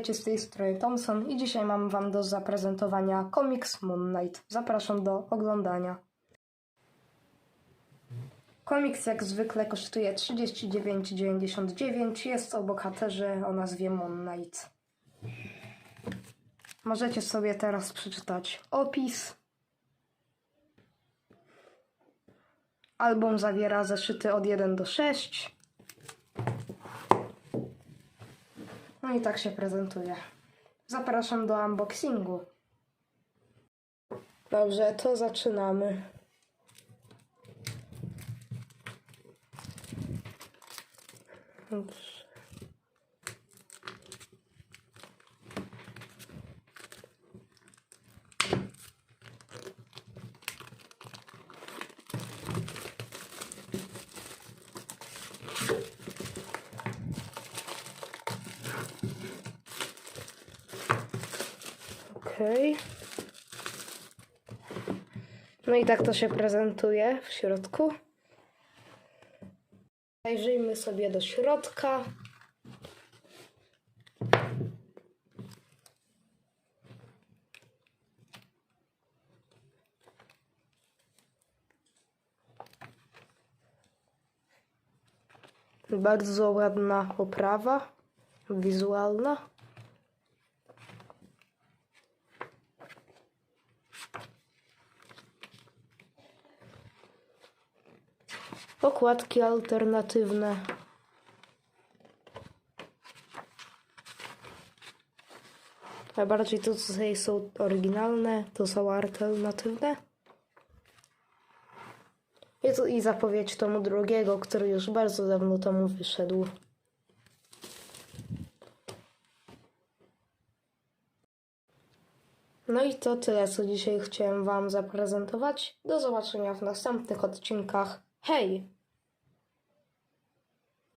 Witajcie z tej strony Thompson i dzisiaj mam wam do zaprezentowania komiks Moon Knight. Zapraszam do oglądania. Komiks jak zwykle kosztuje 39,99. Jest o bohaterze o nazwie Moon Knight. Możecie sobie teraz przeczytać opis. Album zawiera zeszyty od 1 do 6. No i tak się prezentuje. Zapraszam do unboxingu. Dobrze, to zaczynamy. Dobrze. Okej. No i tak to się prezentuje w środku. Zajrzyjmy sobie do środka. Bardzo ładna oprawa wizualna. Okładki alternatywne. A bardziej to, co tutaj są oryginalne, to są alternatywne. I tu i zapowiedź tomu drugiego, który już bardzo dawno temu wyszedł. No i to tyle, co dzisiaj chciałem Wam zaprezentować. Do zobaczenia w następnych odcinkach. Hej!